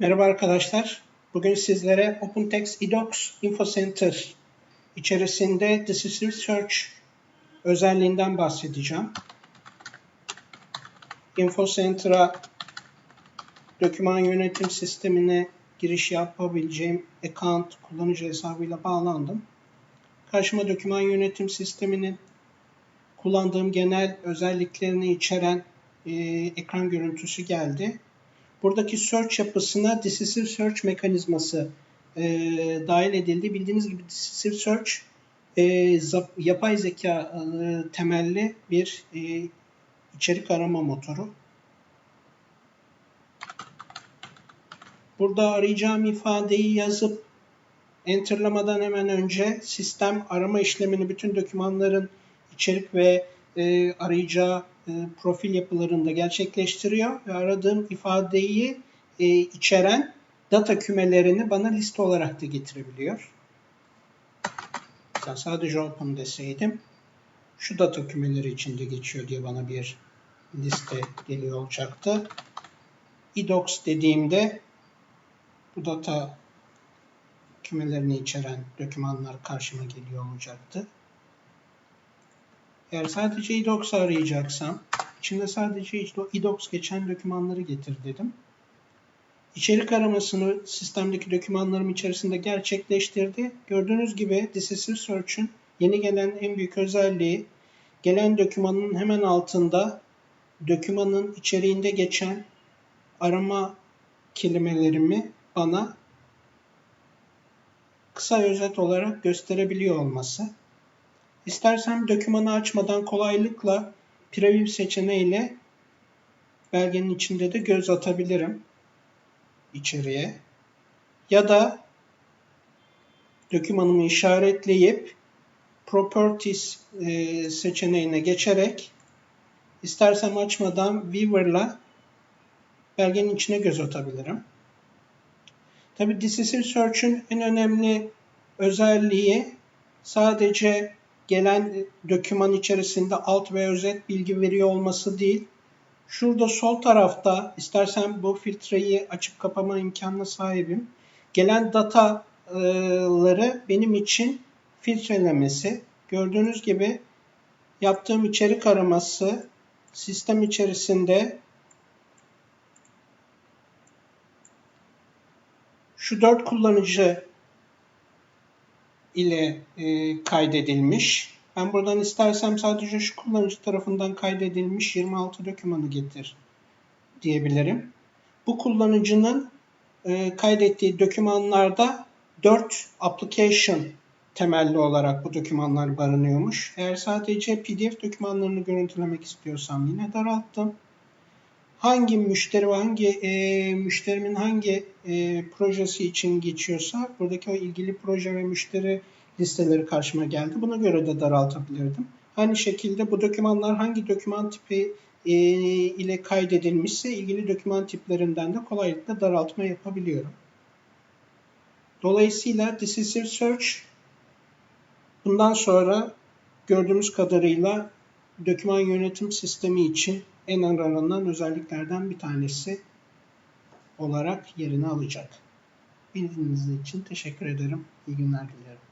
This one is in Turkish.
Merhaba arkadaşlar. Bugün sizlere OpenText eDocs Info Center içerisinde Decisive Search özelliğinden bahsedeceğim. Info Center'a doküman yönetim sistemine giriş yapabileceğim account kullanıcı hesabıyla bağlandım. Karşıma doküman yönetim sisteminin kullandığım genel özelliklerini içeren e, ekran görüntüsü geldi. Buradaki search yapısına decisive search mekanizması e, dahil edildi. Bildiğiniz gibi decisive search e, zap- yapay zeka e, temelli bir e, içerik arama motoru. Burada arayacağım ifadeyi yazıp enterlamadan hemen önce sistem arama işlemini bütün dokümanların içerik ve e, arayacağı e, profil yapılarında gerçekleştiriyor ve aradığım ifadeyi e, içeren data kümelerini bana liste olarak da getirebiliyor. Mesela sadece open deseydim şu data kümeleri içinde geçiyor diye bana bir liste geliyor olacaktı. edocs dediğimde bu data kümelerini içeren dokümanlar karşıma geliyor olacaktı. Eğer sadece edocs arayacaksam, içinde sadece edocs geçen dokümanları getir dedim. İçerik aramasını sistemdeki dokümanlarım içerisinde gerçekleştirdi. Gördüğünüz gibi Decisive Search'ün yeni gelen en büyük özelliği gelen dokümanın hemen altında dokümanın içeriğinde geçen arama kelimelerimi bana kısa özet olarak gösterebiliyor olması. İstersem dokümanı açmadan kolaylıkla preview seçeneğiyle belgenin içinde de göz atabilirim içeriye. Ya da dokümanımı işaretleyip Properties e, seçeneğine geçerek istersem açmadan Viewer'la belgenin içine göz atabilirim. Tabi Decisive Search'ün en önemli özelliği sadece gelen doküman içerisinde alt ve özet bilgi veriyor olması değil. Şurada sol tarafta istersen bu filtreyi açıp kapama imkanına sahibim. Gelen dataları benim için filtrelemesi. Gördüğünüz gibi yaptığım içerik araması sistem içerisinde şu dört kullanıcı ile e, kaydedilmiş. Ben buradan istersem sadece şu kullanıcı tarafından kaydedilmiş 26 dokümanı getir diyebilirim. Bu kullanıcının e, kaydettiği dokümanlarda 4 application temelli olarak bu dokümanlar barınıyormuş. Eğer sadece PDF dokümanlarını görüntülemek istiyorsam yine daralttım. Hangi müşteri ve hangi e, müşterimin hangi e, projesi için geçiyorsa buradaki o ilgili proje ve müşteri listeleri karşıma geldi. Buna göre de daraltabilirdim. Aynı şekilde bu dokümanlar hangi doküman tipi e, ile kaydedilmişse ilgili doküman tiplerinden de kolaylıkla daraltma yapabiliyorum. Dolayısıyla Decisive Search bundan sonra gördüğümüz kadarıyla doküman yönetim sistemi için en aranan özelliklerden bir tanesi olarak yerini alacak. Bildiğiniz için teşekkür ederim. İyi günler dilerim.